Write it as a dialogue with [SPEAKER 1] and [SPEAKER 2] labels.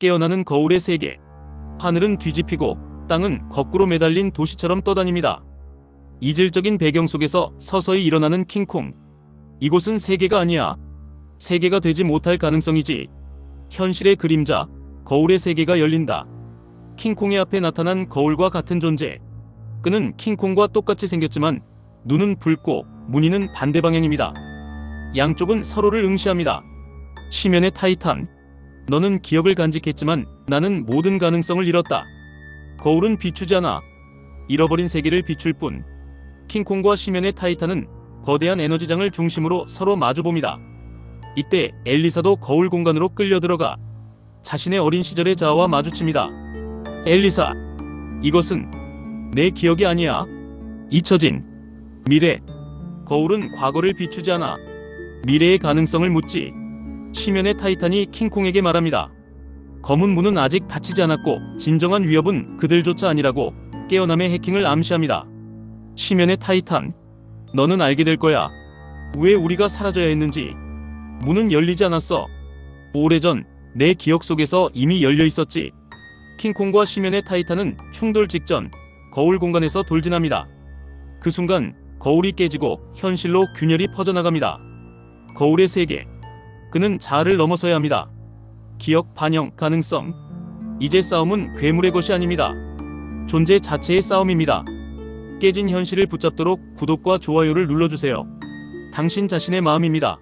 [SPEAKER 1] 깨어나는 거울의 세계. 하늘은 뒤집히고 땅은 거꾸로 매달린 도시처럼 떠다닙니다. 이질적인 배경 속에서 서서히 일어나는 킹콩. 이곳은 세계가 아니야. 세계가 되지 못할 가능성이지. 현실의 그림자, 거울의 세계가 열린다. 킹콩의 앞에 나타난 거울과 같은 존재. 그는 킹콩과 똑같이 생겼지만 눈은 붉고 무늬는 반대 방향입니다. 양쪽은 서로를 응시합니다. 시면의 타이탄. 너는 기억을 간직했지만 나는 모든 가능성을 잃었다. 거울은 비추지 않아. 잃어버린 세계를 비출 뿐. 킹콩과 시면의 타이탄은 거대한 에너지장을 중심으로 서로 마주봅니다. 이때 엘리사도 거울 공간으로 끌려 들어가 자신의 어린 시절의 자아와 마주칩니다. 엘리사, 이것은 내 기억이 아니야. 잊혀진 미래. 거울은 과거를 비추지 않아. 미래의 가능성을 묻지. 시면의 타이탄이 킹콩에게 말합니다. 검은 문은 아직 닫히지 않았고 진정한 위협은 그들조차 아니라고 깨어남의 해킹을 암시합니다. 시면의 타이탄, 너는 알게 될 거야. 왜 우리가 사라져야 했는지. 문은 열리지 않았어. 오래전 내 기억 속에서 이미 열려 있었지. 킹콩과 시면의 타이탄은 충돌 직전 거울 공간에서 돌진합니다. 그 순간 거울이 깨지고 현실로 균열이 퍼져나갑니다. 거울의 세계. 그는 자아를 넘어서야 합니다. 기억, 반영, 가능성. 이제 싸움은 괴물의 것이 아닙니다. 존재 자체의 싸움입니다. 깨진 현실을 붙잡도록 구독과 좋아요를 눌러주세요. 당신 자신의 마음입니다.